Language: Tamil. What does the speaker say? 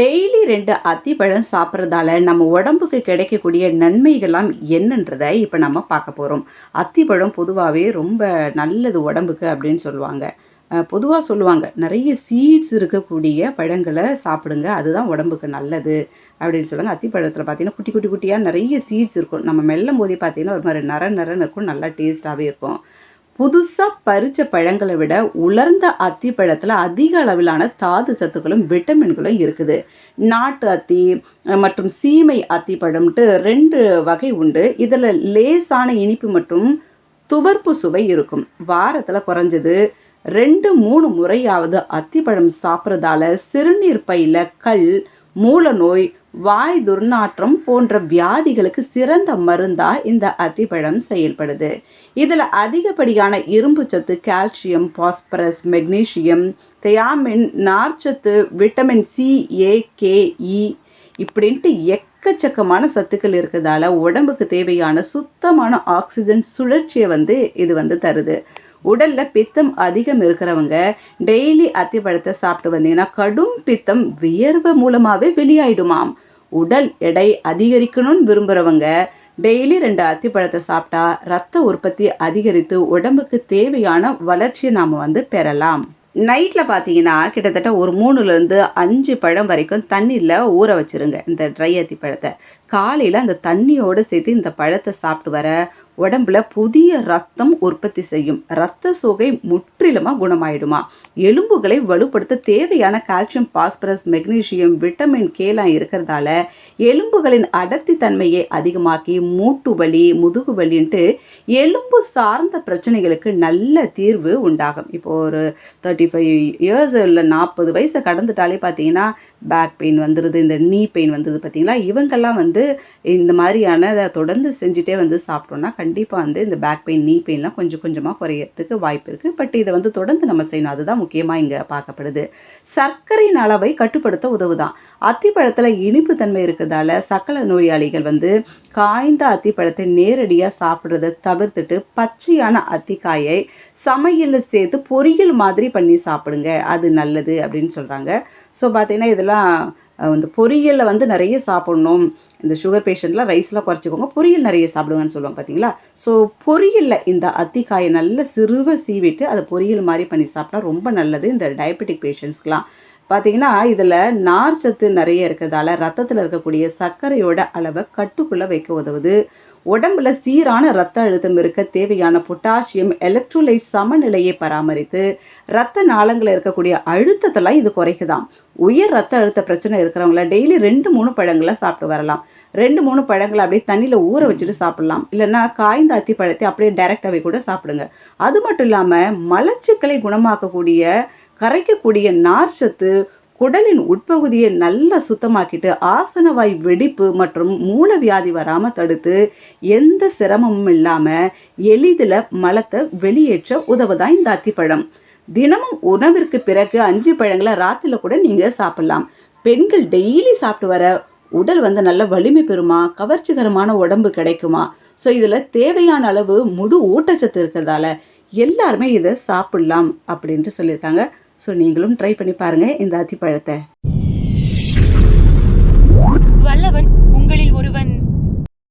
டெய்லி ரெண்டு அத்திப்பழம் சாப்பிட்றதால நம்ம உடம்புக்கு கிடைக்கக்கூடிய நன்மைகள்லாம் என்னன்றதை இப்போ நம்ம பார்க்க போகிறோம் அத்திப்பழம் பொதுவாகவே ரொம்ப நல்லது உடம்புக்கு அப்படின்னு சொல்லுவாங்க. பொதுவாக சொல்லுவாங்க நிறைய சீட்ஸ் இருக்கக்கூடிய பழங்களை சாப்பிடுங்க அதுதான் உடம்புக்கு நல்லது அப்படின்னு சொல்லுவாங்க. அத்திப்பழத்தில் பார்த்தீங்கன்னா குட்டி குட்டி குட்டியாக நிறைய சீட்ஸ் இருக்கும். நம்ம மெல்லும் போதே பார்த்தீங்கன்னா ஒரு மாதிரி நர நரன்னு இருக்கும் நல்லா டேஸ்ட்டாகவே இருக்கும். புதுசாக பறித்த பழங்களை விட உலர்ந்த அத்திப்பழத்தில் அதிக அளவிலான தாது சத்துக்களும் விட்டமின்களும் இருக்குது. நாட்டு அத்தி மற்றும் சீமை அத்திப்பழம்ட்டு ரெண்டு வகை உண்டு. இதில் லேசான இனிப்பு மற்றும் துவர்ப்பு சுவை இருக்கும். வாரத்தில் குறைஞ்சது ரெண்டு மூணு முறையாவது அத்திப்பழம் சாப்பிட்றதால சிறுநீர் பையில் கல் மூலநோய் வாய் துர்நாற்றம் போன்ற வியாதிகளுக்கு சிறந்த மருந்தா இந்த அத்திப்பழம் செயல்படுது. இதில் அதிகப்படியான இரும்பு சத்து கால்சியம் பாஸ்பரஸ் மெக்னீசியம் தயாமின் நார்ச்சத்து vitamin C A K E இப்படின்ட்டு எக்கச்சக்கமான சத்துக்கள் இருக்கிறதால உடம்புக்கு தேவையான சுத்தமான ஆக்சிஜன் சுழற்சியை வந்து இது வந்து தருது. உடலில் பித்தம் அதிகம் இருக்கிறவங்க டெய்லி அத்திப்பழத்தை சாப்பிட்டு வந்தீங்கன்னா கடும் பித்தம் வியர்வை மூலமாகவே வெளியாயிடுமாம். உடல் எடை அதிகரிக்கணும்னு விரும்புகிறவங்க டெய்லி ரெண்டு அத்திப்பழத்தை சாப்பிட்டா ரத்த உற்பத்தி அதிகரித்து உடம்புக்கு தேவையான வளர்ச்சியை நாம் வந்து பெறலாம். நைட்டில் பார்த்தீங்கன்னா கிட்டத்தட்ட ஒரு மூணுலேருந்து அஞ்சு பழம் வரைக்கும் தண்ணியில் ஊற வச்சிருங்க இந்த ட்ரை அத்தி பழத்தை காலையில் அந்த தண்ணியோடு சேர்த்து இந்த பழத்தை சாப்பிட்டு வர உடம்புல புதிய ரத்தம் உற்பத்தி செய்யும். ரத்த சோகை முற்றிலுமாக குணமாயிடுமா? எலும்புகளை வலுப்படுத்த தேவையான கால்சியம் பாஸ்பரஸ் மெக்னீசியம் விட்டமின் கேலாம் இருக்கிறதால எலும்புகளின் அடர்த்தி தன்மையை அதிகமாக்கி மூட்டு வலி முதுகு வலின்ட்டு எலும்பு சார்ந்த பிரச்சனைகளுக்கு நல்ல தீர்வு உண்டாகும். இப்போ ஒரு தேர்ட்டி ஃபைவ் இயர்ஸ் இல்லை நாற்பது வயசை கடந்துட்டாலே பார்த்தீங்கன்னா பேக் பெயின் வந்துடுது இந்த நீ பெயின் வந்தது பார்த்தீங்களா இவங்கெல்லாம் வந்து இந்த மாதிரியான இதை தொடர்ந்து செஞ்சுட்டே வந்து சாப்பிட்டோம்னா கண்டிப்பாக வந்து இந்த பேக் பெயின் நீ பெயின்லாம் கொஞ்சம் கொஞ்சமாக குறையறதுக்கு வாய்ப்பு இருக்குது பட் இதை வந்து தொடர்ந்து நம்ம செய்யணும். அதுதான் முக்கியமாக இங்கே பார்க்கப்படுது. சர்க்கரையின் அளவை கட்டுப்படுத்த உதவுதான். அத்திப்பழத்தில் இனிப்பு தன்மை இருக்கிறதால சக்கரை நோயாளிகள் வந்து காய்ந்த அத்திப்பழத்தை நேரடியாக சாப்பிட்றத தவிர்த்துட்டு பச்சையான அத்திக்காயை சமையலில் சேர்த்து பொரியல் மாதிரி பண்ணி சாப்பிடுங்க. அது நல்லது அப்படின்னு சொல்கிறாங்க ஸோ பார்த்தீங்கன்னா இதெல்லாம் இந்த பொரியலில் வந்து நிறைய சாப்பிடணும். இந்த சுகர் பேஷண்ட்லாம் ரைஸ்லாம் குறைச்சிக்கோங்க பொரியல் நிறைய சாப்பிடுங்கன்னு சொல்லுவாங்க பார்த்தீங்களா ஸோ பொரியலில் இந்த அத்திக்காயை நல்ல சிறுவ சீவிட்டு அதை பொரியல் மாதிரி பண்ணி சாப்பிட்டா ரொம்ப நல்லது. இந்த டயபெட்டிக் பேஷண்ட்ஸ்க்குலாம் பார்த்தீங்கன்னா இதில் நார் சத்து நிறைய இருக்கிறதால ரத்தத்தில் இருக்கக்கூடிய சர்க்கரையோட அளவை கட்டுக்குள்ளே வைக்க உதவுது. உடம்புல சீரான ரத்த அழுத்தம் இருக்க தேவையான பொட்டாசியம் எலக்ட்ரோலைட் சமநிலையை பராமரித்து ரத்த நாளங்களில் இருக்கக்கூடிய அழுத்தத்தெல்லாம் இது குறைக்குதாம். உயர் ரத்த அழுத்த பிரச்சனை இருக்கிறவங்கள டெய்லி ரெண்டு மூணு பழங்களை சாப்பிட்டு வரலாம். ரெண்டு மூணு பழங்களை அப்படியே தண்ணியில் ஊற வச்சுட்டு சாப்பிடலாம். இல்லைன்னா காய்ந்த அத்தி பழத்தை அப்படியே டைரெக்டாகவே கூட சாப்பிடுங்க. அது மட்டும் இல்லாமல் மலச்சிக்கலை குணமாக்கக்கூடிய கரைக்கக்கூடிய நார்ச்சத்து குடலின் உட்பகுதியை நல்லா சுத்தமாக்கிட்டு ஆசனவாய் வெடிப்பு மற்றும் மூலவியாதி வராமல் தடுத்து எந்த சிரமமும் இல்லாமல் எளிதில் மலத்தை வெளியேற்ற உதவுதான் இந்த அத்திப்பழம். தினமும் உணவிற்கு பிறகு அஞ்சு பழங்களை ராத்திரில கூட நீங்கள் சாப்பிடலாம். பெண்கள் டெய்லி சாப்பிட்டு வர உடல் வந்து நல்ல வலிமை பெறுமா? கவர்ச்சிகரமான உடம்பு கிடைக்குமா? ஸோ இதில் தேவையான அளவு முழு ஊட்டச்சத்து இருக்கிறதால எல்லாருமே இதை சாப்பிடலாம் அப்படின்ட்டு சொல்லியிருக்காங்க. ஸோ நீங்களும் ட்ரை பண்ணி பாருங்கள் இந்த அத்திப்பழத்தை. வல்லவன் உங்களில் ஒருவன்.